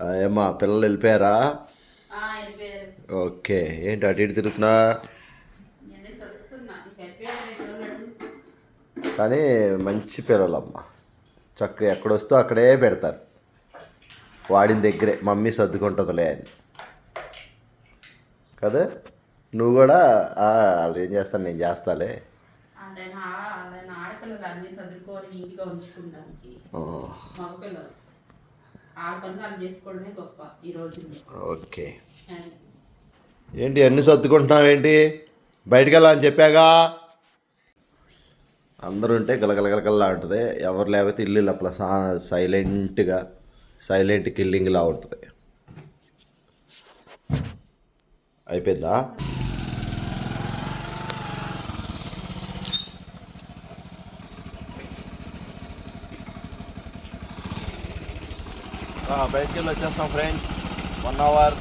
ఏమా పిల్లలు వెళ్ళిపోయారా? ఓకే ఏంటి అటు ఇటు తిరుగుతున్నా? కానీ మంచి పిల్లలమ్మ. చక్కగా ఎక్కడొస్తూ అక్కడే పెడతారు. వాడిన దగ్గరే మమ్మీ సర్దుకుంటుందిలే అని. కదా? నువ్వు కూడా "ఆ, వాళ్ళు ఏం చేస్తాను నేను చేస్తాలే. ఆడపిల్లలు అన్ని నీట్గా ఆ, మగపిల్లలు. ఆడ పనులు వాళ్ళు చేసుకోవడమే గొప్ప ఈ రోజుల్లో. ఓకే. ఏంటి అన్ని సర్దుకుంటున్నావు ఏంటి బయటికి వెళ్ళా అని చెప్పాగా? అందరూ ఉంటే గలగలగలగల్లా ఉంటుంది. ఎవరు లేకపోతే ఇల్లు లోపల సా సైలెంట్గా సైలెంట్ కిల్లింగ్లా ఉంటుంది. అయిపోయిందా? బయటికి వెళ్ళి వచ్చేస్తాం ఫ్రెండ్స్ వన్ అవర్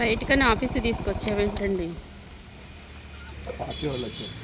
బయటకని ఆఫీసు తీసుకొచ్చావేంటండి. పార్టీ వాళ్ళు వచ్చారు.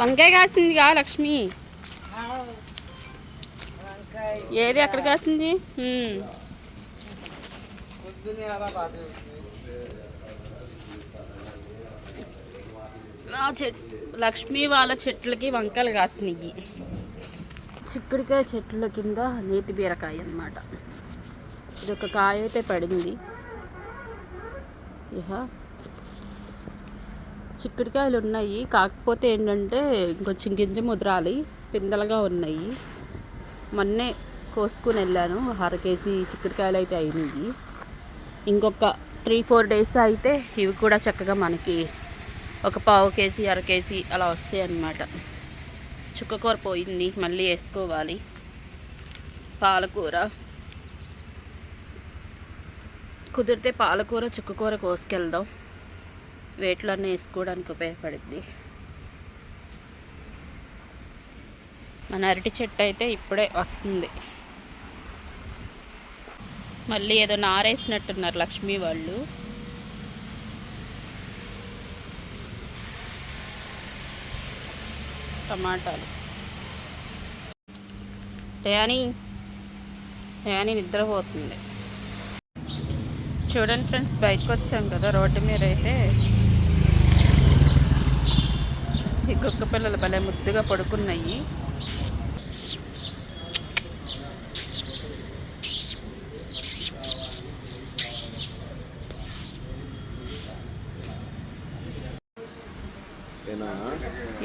వంకాయ కాసింది కా లక్ష్మి? ఏది ఎక్కడ కాసింది? చెట్ లక్ష్మి వాళ్ళ చెట్లకి వంకాయలు కాసినాయి చిక్కుడికాయ చెట్ల కింద నేతి బీరకాయ అనమాట ఇది ఒక కాయ అయితే పడింది. ఇహ చిక్కుడుకాయలు ఉన్నాయి. కాకపోతే ఏంటంటే కొంచెం గింజ ముద్రాలి. పిందలుగా ఉన్నాయి. మొన్నే కోసుకుని వెళ్ళాను. అర కేజీ చిక్కుడుకాయలు అయితే అయినాయి. ఇంకొక త్రీ ఫోర్ డేస్ అయితే ఇవి కూడా చక్కగా మనకి ఒక పావు కేజీ అర కేజీ అలా వస్తాయి అన్నమాట. చుక్కకూర పోయింది. మళ్ళీ వేసుకోవాలి. పాలకూర. కుదిరితే పాలకూర చుక్కకూర కోసుకెళ్దాం. వేట్లన్నీ వేసుకోవడానికి ఉపయోగపడుద్ది. మన అరటి చెట్టు అయితే ఇప్పుడే వస్తుంది. మళ్ళీ ఏదో నారేసినట్టున్నారు లక్ష్మి వాళ్ళు. టమాటాలు. డయానీ డయానీ నిద్రపోతుంది. చూడండి ఫ్రెండ్స్ బయటకు వచ్చాం కదా రోడ్డు మీద అయితే. ఈ కుక్క పిల్లలు భలే ముద్దుగా పడుకున్నాయి.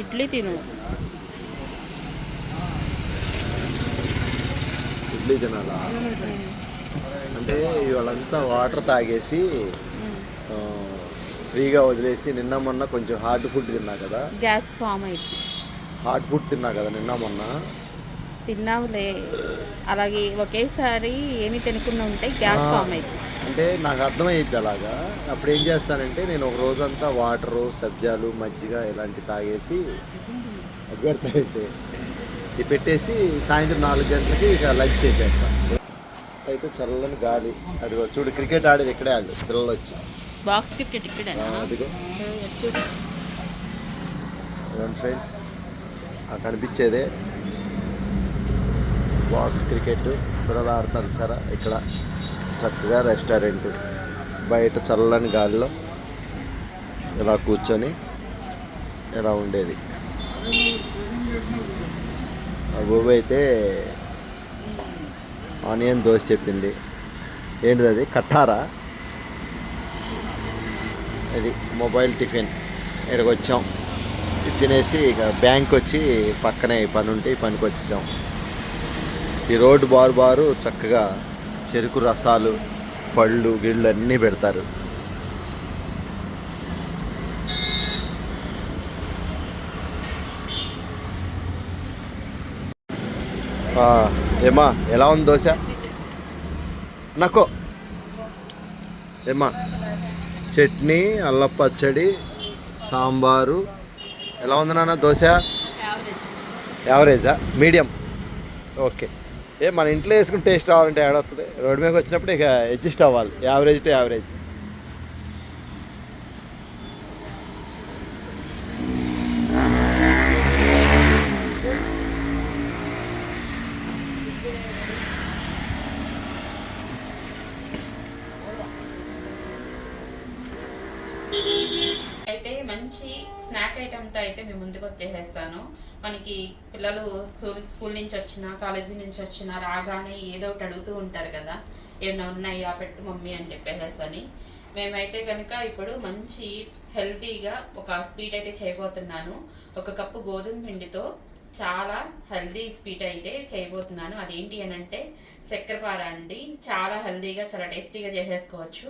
ఇడ్లీ తిను. ఇడ్లీ తినాలా? అంటే వాళ్ళంతా వాటర్ తాగేసి ఫ్రీగా వదిలేసి నిన్న మొన్న కొంచెం హార్డ్ ఫుడ్ తిన్నా కదా. గ్యాస్ ఫామ్ అయింది. హార్డ్ ఫుడ్ తిన్నా కదా నిన్న మొన్న. తిన్నావులే అలాగే ఒకేసారి ఏమి తినకుండా ఉంటే గ్యాస్. ఫామ్ అయింది. అంటే నాకు అర్థమైద్ది అలాగా. అప్పుడు ఏం చేస్తానంటే నేను ఒక రోజంతా వాటరు సబ్జాలు మజ్జిగ ఇలాంటి తాగేసి పెడతానంటే ఇది పెట్టేసి సాయంత్రం నాలుగు గంటలకి ఇక లంచ్ చేసేస్తాను. అయితే చల్లని గాలి. అదిగో చూడు క్రికెట్ ఆడేది ఇక్కడే ఆడు పిల్లలు వచ్చి. బాక్స్ క్రికెట్ ఇక్కడేనా చూపించు. ఫ్రెండ్స్? ఆ కనిపించేదే బాక్స్ క్రికెట్ పిల్లలు ఆడుతున్నారు సరే ఇక్కడ. చక్కగా రెస్టారెంట్. బయట చల్లని గాలిలో ఇలా కూర్చొని ఇలా ఉండేది. ఆ బాబు అయితే ఆనియన్ దోశ చెప్పింది. ఏంటిది అది? కట్టారా? ఇది మొబైల్ టిఫిన్. ఇక్కడికి వచ్చాం తినేసి ఇక బ్యాంక్ వచ్చి పక్కనే పని ఉంటే ఈ పనికి వచ్చేసాం. ఈ రోడ్డు బారు బారు చక్కగా చెరుకు రసాలు పళ్ళు గిళ్ళు అన్నీ పెడతారు. ఏమా ఎలా ఉంది దోశ? నక్కో. ఏమా చట్నీ అల్ల పచ్చడి సాంబారు. ఎలా ఉంది నాన్న? దోశ? యావరేజా? మీడియం. ఓకే. ఏ మన ఇంట్లో వేసుకుని టేస్ట్ రావాలంటే ఏడవుతుంది రోడ్డు మీదకి వచ్చినప్పుడు ఇక అడ్జస్ట్ అవ్వాలి. యావరేజ్ టు యావరేజ్ అయితే మంచి స్నాక్ ఐటమ్తో అయితే మేము ముందుకు వచ్చేసేస్తాను మనకి పిల్లలు స్కూల్ స్కూల్ నుంచి వచ్చినా కాలేజీ నుంచి వచ్చినా రాగానే ఏదో ఒకటి అడుగుతూ ఉంటారు కదా ఏమైనా ఉన్నాయా పెట్టు మమ్మీ అని చెప్పేసేసని మేమైతే కనుక ఇప్పుడు మంచి హెల్తీగా ఒక స్వీట్ అయితే చేయబోతున్నాను. ఒక కప్పు గోధుమ పిండితో చాలా హెల్దీ స్వీట్ అయితే చేయబోతున్నాను. అదేంటి అని అంటే చక్కెరపార అండి. చాలా హెల్దీగా చాలా టేస్టీగా చేసేసుకోవచ్చు.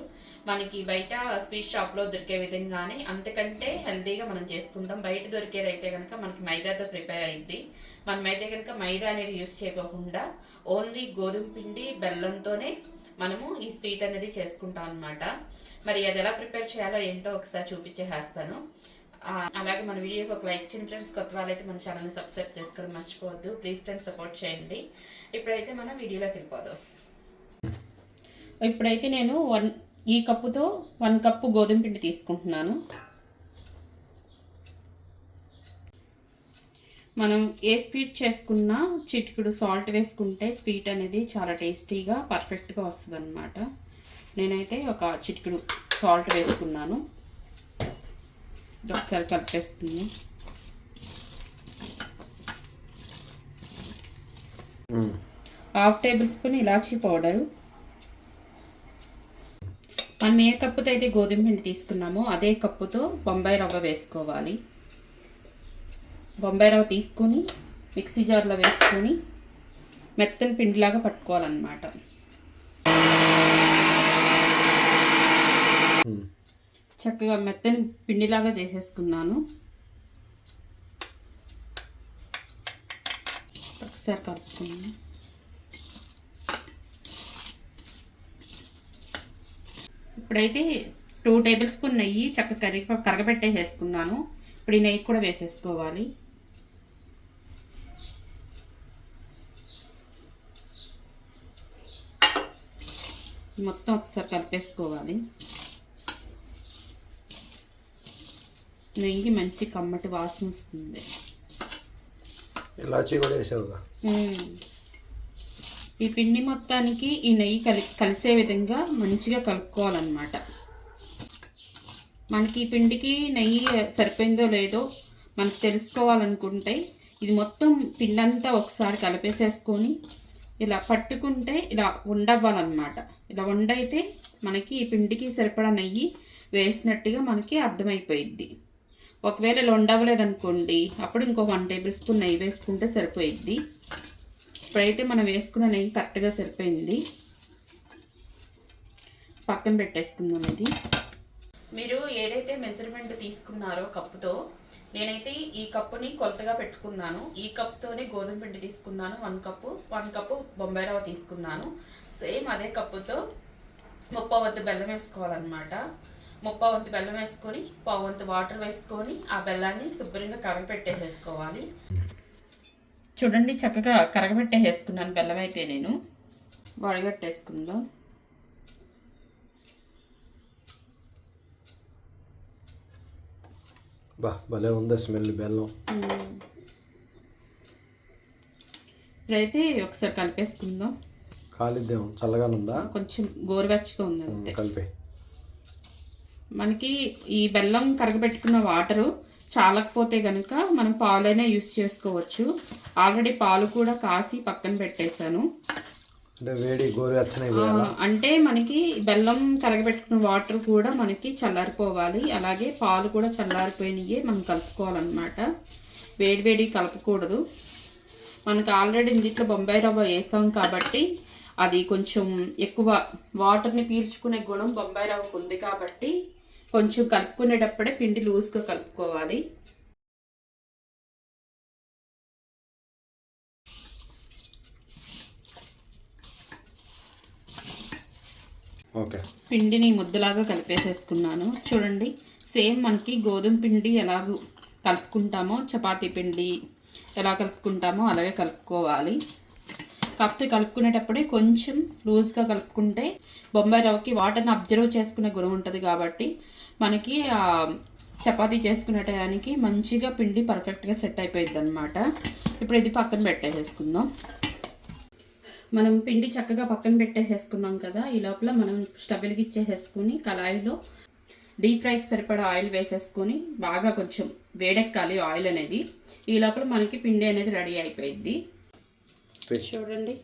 మనకి బయట స్వీట్ షాప్లో దొరికే విధంగానే అంతకంటే హెల్దీగా మనం చేసుకుంటాం. బయట దొరికేది అయితే కనుక మనకి మైదాతో ప్రిపేర్ అయింది మనమైతే కనుక మైదా అనేది యూస్ చేయకోకుండా ఓన్లీ గోధుమ పిండి బెల్లంతోనే మనము ఈ స్వీట్ అనేది చేసుకుంటాం అనమాట మరి అది ఎలా ప్రిపేర్ చేయాలో ఏంటో ఒకసారి చూపించేస్తాను అలాగే మన వీడియోకి ఒక లైక్ చేయండి ఫ్రెండ్స్. కొత్త వాళ్ళైతే మన ఛానల్ని సబ్స్క్రైబ్ చేసుకోవడం మర్చిపోవద్దు. ప్లీజ్ ఫ్రెండ్స్ సపోర్ట్ చేయండి. ఇప్పుడైతే మనం వీడియోలోకి వెళ్ళిపోదాం. ఇప్పుడైతే నేను వన్ ఈ కప్పుతో వన్ కప్పు గోధుమ పిండి తీసుకుంటున్నాను. మనం ఏ స్వీట్ చేసుకున్నా చిటికుడు సాల్ట్ వేసుకుంటే స్వీట్ అనేది చాలా టేస్టీగా పర్ఫెక్ట్గా వస్తుంది అనమాట నేనైతే ఒక చిటికుడు సాల్ట్ వేసుకున్నాను. ఒకసారి కలిపేస్తుంది హాఫ్ టేబుల్ స్పూన్ ఇలాచీ పౌడరు. మనం ఏ కప్పుతో అయితే గోధుమ పిండి తీసుకున్నామో అదే కప్పుతో బొంబాయి రవ్వ వేసుకోవాలి. బొంబాయి రవ్వ తీసుకొని మిక్సీ జార్లో వేసుకొని మెత్తని పిండిలాగా పట్టుకోవాలన్నమాట. చక్కగా మెత్తని పిండిలాగా చేసేసుకున్నాను. ఒకసారి కలుపుకున్నాను ఇప్పుడైతే టూ టేబుల్ స్పూన్ నెయ్యి చక్క కరిగి కరగబెట్టేసేసుకున్నాను ఇప్పుడు ఈ నెయ్యి కూడా వేసేసుకోవాలి. మొత్తం ఒకసారి కలిపేసుకోవాలి. నెయ్యి మంచి కమ్మటి వాసన వస్తుంది. ఇలాచీ కూడా వేసావుగా. ఈ పిండి మొత్తానికి ఈ నెయ్యి కలి కలిసే విధంగా మంచిగా కలుపుకోవాలన్నమాట. మనకి ఈ పిండికి నెయ్యి సరిపోయిందో లేదో మనకు తెలుసుకోవాలనుకుంటే ఇది మొత్తం పిండి అంతా ఒకసారి కలిపేసేసుకొని ఇలా పట్టుకుంటే ఇలా ఉండవ్వాలన్నమాట ఇలా ఉండైతే మనకి ఈ పిండికి సరిపడా నెయ్యి వేసినట్టుగా మనకి అర్థమైపోయిద్ది. ఒకవేళ ఇలా ఉండవలేదనుకోండి అప్పుడు ఇంకో వన్ టేబుల్ స్పూన్ నెయ్యి వేసుకుంటే సరిపోయిద్ది. ఇప్పుడైతే మనం వేసుకున్న నెయ్యి కరెక్ట్గా సరిపోయింది. పక్కన పెట్టేసుకుందాం ఇది. మీరు ఏదైతే మెజర్మెంట్ తీసుకున్నారో కప్పుతో నేనైతే ఈ కప్పుని కొలతగా పెట్టుకున్నాను. ఈ కప్తోనే గోధుమ పిండి తీసుకున్నాను one cup one cup Bombay రవ్వ తీసుకున్నాను. సేమ్ అదే కప్పుతో ముప్పై వద్ద బెల్లం వేసుకోవాలన్నమాట. ముప్పై వంతు బెల్లం వేసుకొని పావు వంతు వాటర్ వేసుకొని ఆ బెల్లాన్ని శుభ్రంగా కరగపెట్టేసేసుకోవాలి. చూడండి చక్కగా కరగబెట్టేసుకున్నాను బెల్లం అయితే నేను. వడగట్టేసుకుందాం బా భలే ఉందా స్మెల్ బెల్లం. ఇప్పుడైతే ఒకసారి కలిపేసుకుందాం. కాలిద్దేమో చల్లగానే ఉందా కొంచెం గోరువెచ్చగా ఉంది కలిపే. మనకి ఈ బెల్లం కరగబెట్టుకున్న వాటరు చాలకపోతే కనుక మనం పాలైనా యూస్ చేసుకోవచ్చు. ఆల్రెడీ పాలు కూడా కాసి పక్కన పెట్టేశాను. అంటే మనకి బెల్లం కరగబెట్టుకున్న వాటర్ కూడా మనకి చల్లారిపోవాలి. అలాగే పాలు కూడా చల్లారిపోయినాయి మనం కలుపుకోవాలన్నమాట. వేడి వేడి కలపకూడదు. మనకి ఆల్రెడీ ఇందులో బొంబాయి రవ్వ వేస్తాం కాబట్టి అది కొంచెం ఎక్కువ వాటర్ని పీల్చుకునే గుణం బొంబాయి రవ్వకు ఉంది కాబట్టి కొంచెం కలుపుకునేటప్పుడే పిండి లూజ్గా కలుపుకోవాలి. ఓకే. పిండిని ముద్దలాగా కలిపేసేసుకున్నాను. చూడండి సేమ్ మనకి గోధుమ పిండి ఎలాగూ కలుపుకుంటామో చపాతీ పిండి ఎలా కలుపుకుంటామో అలాగే కలుపుకోవాలి. కాకపోతే కలుపుకునేటప్పుడే కొంచెం లూజ్గా కలుపుకుంటే బొంబాయి రవ్వకి వాటర్ని అబ్జర్వ్ చేసుకునే గుణం ఉంటుంది కాబట్టి మనకి చపాతీ చేసుకునే టయానికి మంచిగా పిండి పర్ఫెక్ట్గా సెట్ అయిపోయింది అనమాట ఇప్పుడు ఇది పక్కన పెట్టేసేసుకుందాం. మనం పిండి చక్కగా పక్కన పెట్టేసేసుకున్నాం కదా ఈ లోపల మనం స్టవ్ వెలిగిచ్చేసేసుకుని కళాయిలో డీప్ ఫ్రైకి సరిపడా ఆయిల్ వేసేసుకొని బాగా కొంచెం వేడెక్కాలి ఆయిల్ అనేది. ఈ లోపల మనకి పిండి అనేది రెడీ అయిపోయింది చూడండి.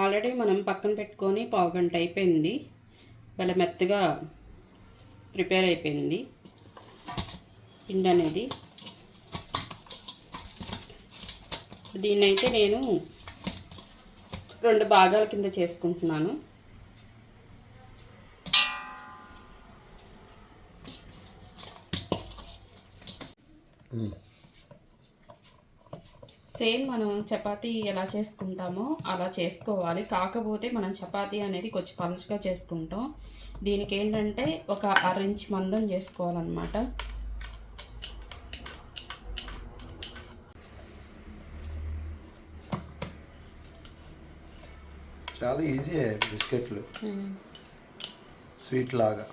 ఆల్రెడీ మనం పక్కన పెట్టుకొని పావు గంట అయిపోయింది. భలే మెత్తగా ప్రిపేర్ అయిపోయింది. పిండి అనేది. దీన్నైతే నేను రెండు భాగాల కింద చేసుకుంటున్నాను. సేమ్ మనం చపాతీ ఎలా చేసుకుంటామో అలా చేసుకోవాలి. కాకపోతే మనం చపాతీ అనేది కొంచెం పలుచగా చేసుకుంటాం. దీనికి ఏంటంటే ఒక అర ఇంచ్ మందం చేసుకోవాలన్నమాట. చాలా ఈజీ బిస్కెట్లు. స్వీట్ లాగా.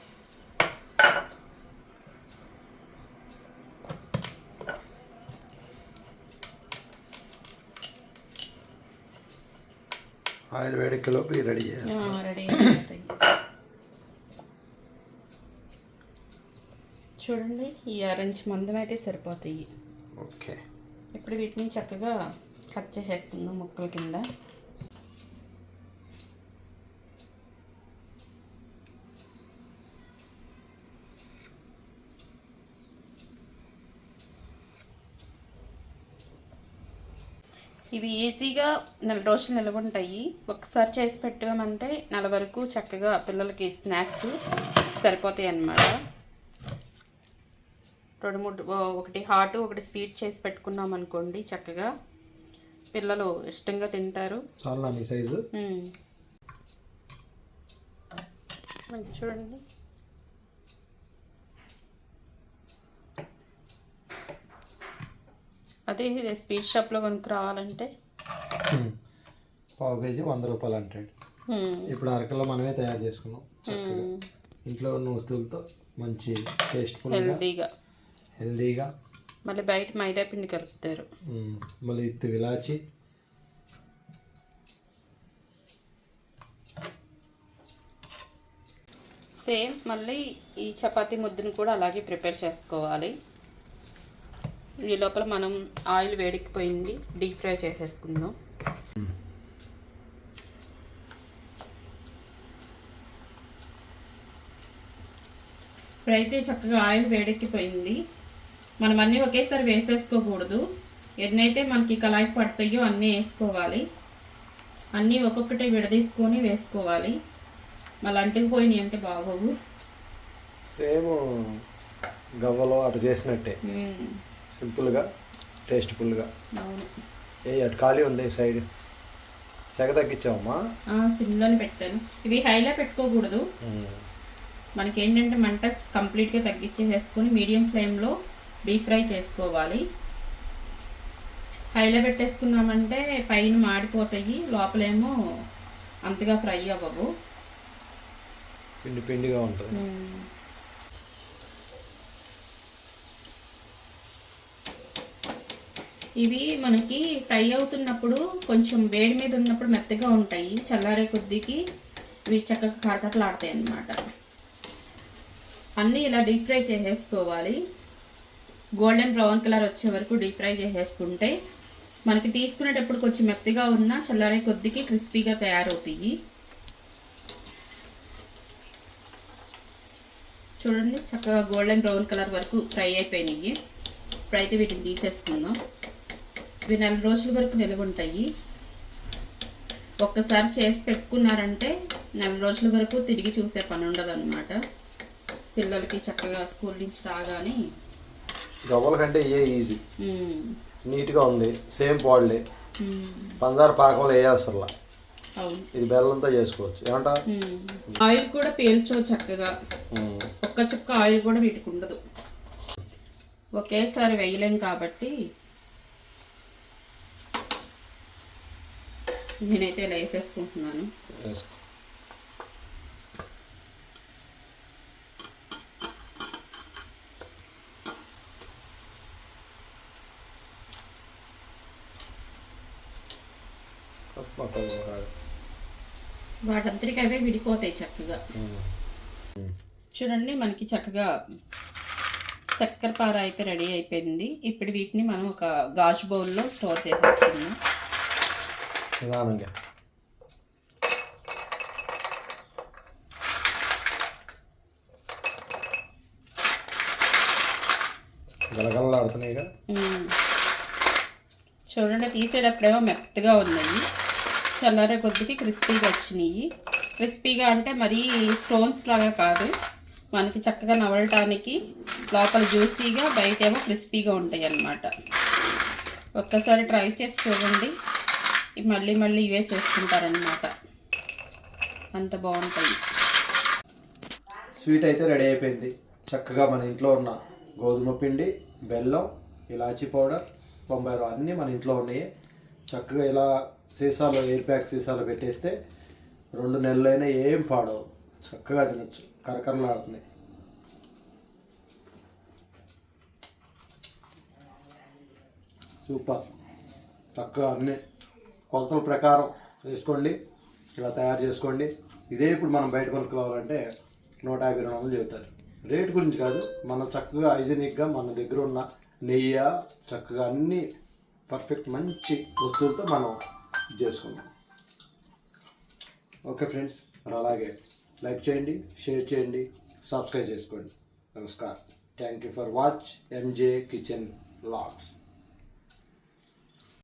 ఆయిల్ వేడెక్కలోపు రెడీ చేయాలి రెడీ అయిపోతాయి. చూడండి ఈ అర ఇంచ్ మందం అయితే సరిపోతాయి. ఓకే. ఇప్పుడు వీటిని చక్కగా కట్ చేసేసుకుందాం ముక్కల కింద. ఇవి ఈజీగా నెల రోజులు నిల్వ ఉంటాయి ఒకసారి చేసి పెట్టామంటే నెల వరకు చక్కగా పిల్లలకి స్నాక్స్ సరిపోతాయి అన్నమాట. రెండు మూడు ఒకటి హాట్ ఒకటి స్వీట్ చేసి పెట్టుకున్నాం అనుకోండి చక్కగా పిల్లలు ఇష్టంగా తింటారు. చాలా సైజు. చూడండి. అదే స్వీట్ షాప్లో కొనుక్కు రావాలంటే? పావు కేజీ వంద రూపాయలు అంటాడు. ఇప్పుడు అరకలో మనమే తయారు చేసుకున్నాం చక్కగా. ఇంట్లో ఉన్న వస్తువులతో మంచి టేస్ట్ఫుల్గా హెల్తీగా హెల్దీగా. మళ్ళీ బయట మైదా పిండి కలుపుతారు. మళ్ళీ ఇత్తు విలాచి. సేమ్ మళ్ళీ ఈ చపాతీ ముద్దను కూడా అలాగే ప్రిపేర్ చేసుకోవాలి. ఈ లోపల మనం ఆయిల్ వేడికిపోయింది డీప్ ఫ్రై చేసేసుకుందాం. ఇప్పుడైతే చక్కగా ఆయిల్ వేడెక్కిపోయింది. మనం అన్నీ ఒకేసారి వేసేసుకోకూడదు. ఎన్నైతే మనకి కళాయికి పడతాయో అన్నీ వేసుకోవాలి. అన్నీ ఒక్కొక్కటి విడదీసుకొని వేసుకోవాలి. మళ్ళీ అంటుకుపోయినాయి అంటే బాగోవు. సేమ్ గవ్వలో అటు చేసినట్టే. సింపుల్గా టేస్ట్ఫుల్గా. ఏ అటు ఖాళీ ఉంది సైడ్? సెగ తగ్గించావమ్మా? సిమ్లోనే పెట్టాను. ఇవి హైలో పెట్టుకోకూడదు. మనకి ఏంటంటే మంట కంప్లీట్గా తగ్గించేసేసుకొని మీడియం ఫ్లేమ్లో డీప్ ఫ్రై చేసుకోవాలి. హైలో పెట్టేసుకున్నామంటే పైన మాడిపోతాయి. లోపలేమో అంతగా ఫ్రై అవ్వవు. పిండి పిండిగా ఉంటుంది. ఇవి మనకి ఫ్రై అవుతున్నప్పుడు కొంచెం వేడి మీద ఉన్నప్పుడు మెత్తగా ఉంటాయి. చల్లారే కొద్దికి ఇవి చక్కగా కరకట్లాడతాయి అన్నమాట. అన్నీ ఇలా డీప్ ఫ్రై చేసేసుకోవాలి. గోల్డెన్ బ్రౌన్ కలర్ వచ్చే వరకు డీప్ ఫ్రై చేసేసుకుంటే మనకి తీసుకునేటప్పుడు కొంచెం మెత్తగా ఉన్నా చల్లారే కొద్దికి క్రిస్పీగా తయారవుతాయి. చూడండి చక్కగా గోల్డెన్ బ్రౌన్ కలర్ వరకు ఫ్రై అయిపోయినాయి. ఇప్పుడైతే వీటిని తీసేసుకుందాం. ఇవి నెల రోజుల వరకు నిల్వ ఉంటాయి ఒక్కసారి చేసి పెట్టుకున్నారంటే నెల రోజుల వరకు తిరిగి చూసే పని ఉండదు అనమాట పిల్లలకి చక్కగా స్కూల్ నుంచి రాగానే గవ్వల కంటే ఏ ఈజీ. నీట్గా ఉంది సేమ్ పాడలే. పందార పాకంలో వేయాల్సర్లా. అవును. ఇది బెల్లంతో చేసుకోవచ్చు. ఏమంటా. ఆయిల్ కూడా పేల్చో చక్కగా. ఒక్క చుక్క ఆయిల్ కూడా వీటికి ఉండదు. ఒకేసారి వేయలేం కాబట్టి నేనైతే ఇలా వేసేసుకుంటున్నాను. వాటంతటికి అవే విడిపోతాయి చక్కగా. చూడండి మనకి చక్కగా చక్కెర పార అయితే రెడీ అయిపోయింది. ఇప్పుడు వీటిని మనం ఒక గాజు బౌల్లో స్టోర్ చేసేస్తున్నాం. నిదానంగా గలగలలాడుతున్నాయిగా చూడండి తీసేటప్పుడేమో మెత్తగా ఉన్నాయి. చల్లారే కొద్దికి క్రిస్పీగా వచ్చినాయి క్రిస్పీగా అంటే మరీ స్టోన్స్ లాగా కాదు. మనకి చక్కగా నవలటానికి లోపల జ్యూసీగా బయట ఏమో క్రిస్పీగా ఉంటాయి అన్నమాట ఒక్కసారి ట్రై చేసి చూడండి. మళ్ళీ మళ్ళీ ఇవే చేసుకుంటారనమాట అంత బాగుంటాయి. స్వీట్ అయితే రెడీ అయిపోయింది. చక్కగా మన ఇంట్లో ఉన్న గోధుమ పిండి బెల్లం ఇలాచీ పౌడర్ బొంబాయి అన్నీ మన ఇంట్లో ఉన్నాయి. చక్కగా ఇలా సీసాలో ఎయిర్ ప్యాక్ సీసాలో పెట్టేస్తే రెండు నెలలైనా ఏం పాడవు. చక్కగా తినచ్చు. కరకరలాడుతున్నాయి. సూపర్. చక్కగా అన్నీ కొలతల ప్రకారం వేసుకోండి ఇలా తయారు చేసుకోండి. ఇదే ఇప్పుడు మనం బయట కొనుక్కోవాలంటే నూట యాభై రెండు వందలు చెబుతారు. రేట్ గురించి కాదు మనం చక్కగా హైజీనిక్గా మన దగ్గర ఉన్న నెయ్యి చక్కగా అన్నీ పర్ఫెక్ట్ మంచి వస్తువులతో మనం చేసుకుందాం. ఓకే ఫ్రెండ్స్ మరి అలాగే లైక్ చేయండి షేర్ చేయండి సబ్స్క్రైబ్ చేసుకోండి. నమస్కారం. Thank you for watch MJ kitchen vlogs